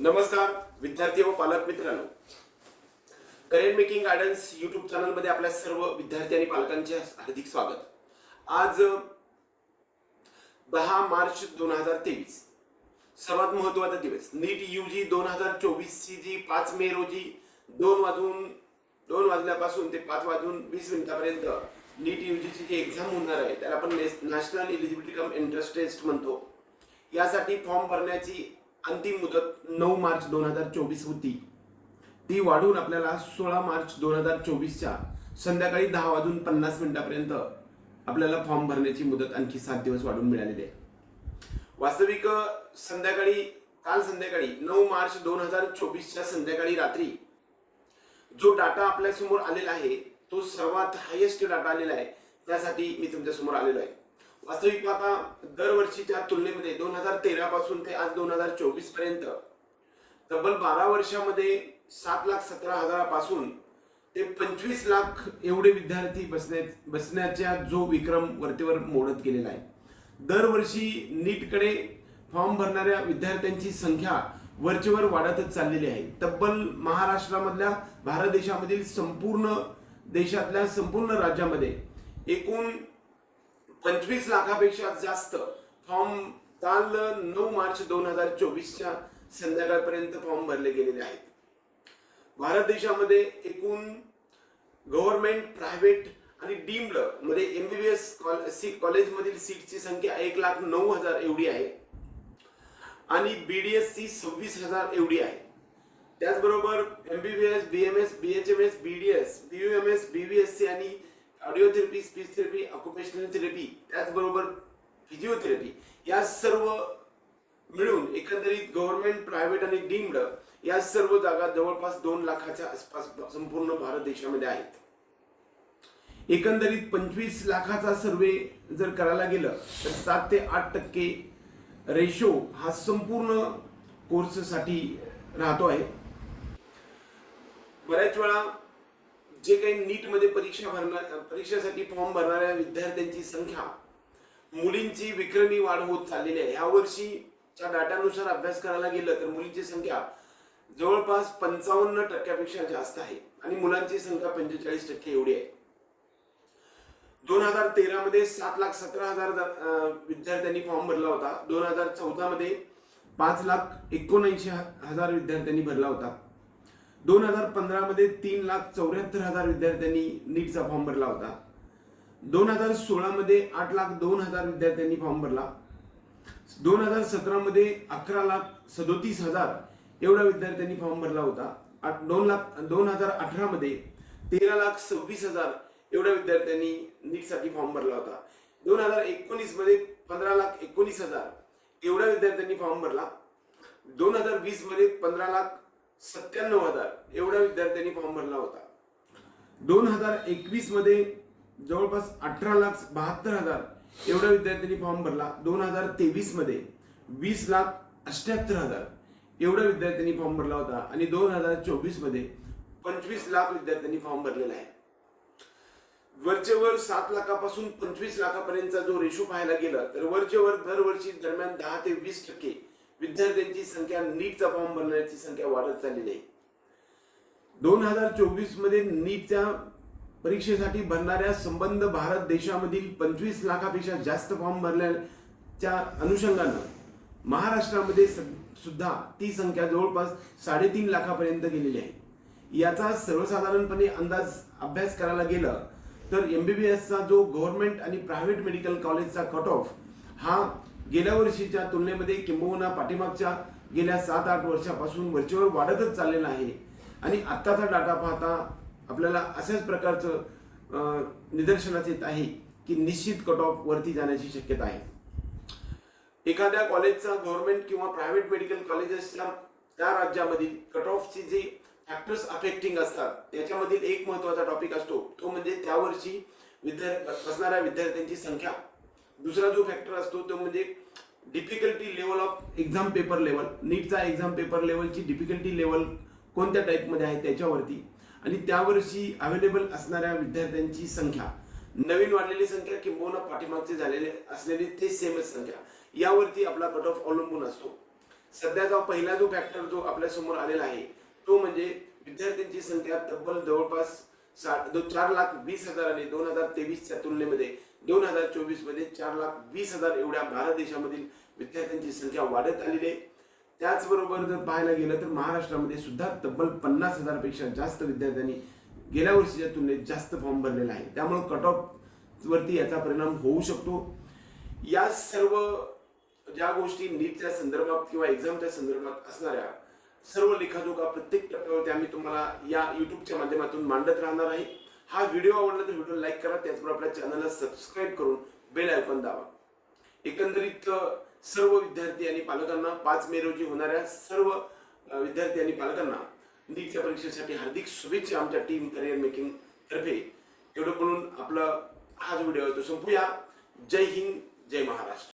नमस्कार विद्यार्थी व पालक मित्रांनो. करिअर मेकिंग गार्डन्स युट्यूब चॅनलमध्ये आपल्या सर्व विद्यार्थी आणि पालकांचे हार्दिक स्वागत. आज दहा मार्च दोन हजार तेवीस. सर्वात महत्त्वाचा दिवस. नीट यू जी दोन हजार चोवीस ची जी पाच मे रोजी दोन वाजून दोन वाजल्यापासून ते पाच वाजून वीस मिनिटापर्यंत नीट यू जीची जी एक्झाम होणार आहे त्याला आपण national eligibility cum entrance test म्हणतो. यासाठी फॉर्म भरण्याची अंतिम मुदत नऊ मार्च दोन हजार चोवीस होती. ती वाढून आपल्याला सोळा मार्च दोन हजार चोवीसच्या संध्याकाळी दहा वाजून पन्नास मिनिटापर्यंत आपल्याला फॉर्म भरण्याची मुदत आणखी सात दिवस वाढून मिळालेली आहे. वास्तविक संध्याकाळी काल संध्याकाळी नऊ मार्च दोन हजार चोवीसच्या संध्याकाळी रात्री जो डाटा आपल्यासमोर आलेला आहे तो सर्वात हायेस्ट डाटा आलेला आहे त्यासाठी मी तुमच्यासमोर आलेलो आहे. वास्तविक पाहता दरवर्षीच्या तुलनेमध्ये दोन हजार तेरा पासून ते आज दोन हजार चोवीसपर्यंत तब्बल बारा वर्षामध्ये सात लाख सतरा हजारापासून ते पंचवीस लाख एवढे विद्यार्थी बसण्या बसण्याच्या जो विक्रम वरतीवर मोडत गेलेला आहे. दरवर्षी नीटकडे फॉर्म भरणाऱ्या विद्यार्थ्यांची संख्या वरचेवर वाढतच चाललेली आहे. तब्बल महाराष्ट्रामधल्या भारत देशामधील संपूर्ण देशातल्या संपूर्ण राज्यामध्ये एकूण पंचवीस लाखापेक्षा जास्त फॉर्म काल नऊ मार्च दोन हजार चोवीसच्या संध्याकाळपर्यंत फॉर्म भरले गेलेले आहेत. भारत देशामध्ये एकूण गव्हर्नमेंट प्रायव्हेट आणि डीम्ड म्हणजे मध्ये एमबीबीएस कॉलेजमधील सीटची संख्या एक लाख नऊ हजार एवढी आहे आणि बीडीएस ची सव्वीस हजार एवढी आहे. त्याचबरोबर MBBS BMS BHMS BDS BUMS BVSC आणि audiotherapy speech therapy occupational therapy त्याचबरोबर फिजिओथेरपी या सर्व मिळून एकंदरीत गव्हर्नमेंट प्रायव्हेट आणि डीम्ड या सर्व जागा जवळपास दोन लाखाच्या आसपास संपूर्ण भारत देशामध्ये आहेत. एकंदरीत पंचवीस लाखाचा सर्वे जर करायला गेलं तर सात ते आठ टक्के रेशो हा संपूर्ण कोर्ससाठी राहतो आहे. बऱ्याच वेळा जे काही नीटमध्ये परीक्षा भरणार परीक्षेसाठी फॉर्म भरणाऱ्या विद्यार्थ्यांची संख्या मुलींची विक्रमी वाढ होत चाललेली आहे. ह्या वर्षीच्या डाटानुसार अभ्यास करायला गेलं तर मुलींची संख्या जवळपास पंचावन्न टक्क्यापेक्षा जास्त आहे आणि मुलांची संख्या पंचेचाळीस टक्के एवढी आहे. दोन हजार तेरा मध्ये सात लाख सतरा हजार विद्यार्थ्यांनी फॉर्म भरला होता. दोन हजार चौदा मध्ये पाच लाख एकोणऐंशी हजार विद्यार्थ्यांनी भरला होता. दोन हजार पंधरामध्ये तीन लाख चौऱ्याहत्तर हजार विद्यार्थ्यांनी नीटचा फॉर्म भरला होता. दोन हजार सोळामध्ये आठ लाख दोन हजार विद्यार्थ्यांनी फॉर्म भरला. दोन हजार सतरामध्ये अकरा लाख सदोतीस हजार एवढा विद्यार्थ्यांनी फॉर्म भरला होता. आठ- दोन लाख दोन हजार अठरामध्ये तेरा लाख सव्वीस हजार एवढ्या विद्यार्थ्यांनी नीटसाठी फॉर्म भरला होता. दोन हजार एकोणीसमध्ये पंधरा लाख एकोणीस हजार एवढ्या विद्यार्थ्यांनी फॉर्म भरला. दोन हजार वीसमध्ये पंधरा लाख सत्त्याण्णव हजार. एवढ्या विद्यार्थ्यांनी फॉर्म भरला होता. दोन हजार एकवीसमध्ये जवळपास अठरा लाख बहात्तर हजार एवढ्या विद्यार्थ्यांनी फॉर्म भरला. दोन हजार तेवीसमध्ये वीस लाख अष्ट्याहत्तर हजार एवढ्या विद्यार्थ्यांनी फॉर्म भरला होता. आणि दोन हजार चोवीसमध्ये पंचवीस लाख विद्यार्थ्यांनी फॉर्म भरलेला आहे. वरचे वर सात लाखापासून पंचवीस लाखापर्यंतचा जो रेशो पाहायला गेला तर वरचे वर दरवर्षी दरम्यान दहा ते वीस टक्के विद्यार्थ्यांची संख्या नीटचा फॉर्म भरण्याची संख्या वाढत चाललेली आहे. दोन हजार चोवीसमध्ये नीटच्या परीक्षेसाठी भरणाऱ्या संबंध भारत देशामधील पंचवीस लाखापेक्षा जास्त फॉर्म भरल्याच्या अनुषंगानं महाराष्ट्रामध्ये सुद्धा ती संख्या जवळपास साडेतीन लाखापर्यंत गेलेली आहे. याचा सर्वसाधारणपणे अंदाज अभ्यास करायला गेलं तर एमबीबीएसचा जो गव्हर्नमेंट आणि प्रायव्हेट मेडिकल कॉलेजचा कट ऑफ हा गेल्या वर्षीच्या तुलनेमध्ये किंबहुना पाठीमागच्या गेल्या सात आठ वर्षापासून वरचेवर वाढतच चाललेला आहे. आणि आत्ताचा डाटा पाहता आपल्याला अशाच प्रकारचं निदर्शनास येत आहे की निश्चित कट ऑफ वरती जाण्याची शक्यता आहे. एखाद्या कॉलेजचा गव्हर्नमेंट किंवा प्रायव्हेट मेडिकल कॉलेजेसच्या त्या राज्यामधील कट ऑफची जे फॅक्टर्स अफेक्टिंग असतात त्याच्यामधील एक महत्त्वाचा टॉपिक असतो. तो म्हणजे त्या वर्षी विद्यार्थी बसणाऱ्या विद्यार्थ्यांची संख्या. दुसरा जो फॅक्टर असतो तो म्हणजे difficulty level of exam paper level नीटचा exam paper लेवलची डिफिकल्टी लेवल कोणत्या टाईपमध्ये आहे त्याच्यावरती. आणि त्यावर्षी अवेलेबल असणाऱ्या विद्यार्थ्यांची संख्या. नवीन वाढलेली संख्या किंबहुना पाठीमागचे झालेले असलेली ते सेमच संख्या. यावरती आपला कट ऑफ अवलंबून असतो. सध्याचा पहिला जो फॅक्टर जो आपल्यासमोर आलेला आहे तो म्हणजे विद्यार्थ्यांची संख्या तब्बल जवळपास साठ चार लाख वीस हजार आणि दोन हजार तेवीसच्या तुलनेमध्ये दोन हजार चोवीसमध्ये चार लाख वीस हजार एवढ्या भारत देशामधील विद्यार्थ्यांची संख्या वाढत आलेली आहे. त्याचबरोबर जर पाहायला गेलं तर महाराष्ट्रामध्ये सुद्धा तब्बल पन्नास हजारपेक्षा जास्त विद्यार्थ्यांनी गेल्या वर्षीच्या तुलनेत जास्त फॉर्म भरलेला आहे. त्यामुळे कट ऑफ वरती याचा परिणाम होऊ शकतो. या सर्व ज्या गोष्टी नीटच्या संदर्भात किंवा एक्झामच्या संदर्भात असणाऱ्या सर्व लेखाजोखा प्रत्येक टप्प्यावरती आम्ही तुम्हाला या युट्यूबच्या माध्यमातून मांडत राहणार आहे. हा व्हिडिओ आवडला तर व्हिडिओ लाईक करा त्याचबरोबर आपल्या चॅनलला सबस्क्राईब करून बेल आयकॉन दाबा. एकंदरीत सर्व विद्यार्थी आणि पालकांना पाच मे रोजी होणाऱ्या सर्व विद्यार्थी आणि पालकांना नीटच्या परीक्षेसाठी हार्दिक शुभेच्छा आमच्या टीम करिअर मेकिंग तर्फे. एवढं म्हणून आपला हा जो व्हिडिओ आहे तो संपूया. जय हिंद जय महाराष्ट्र.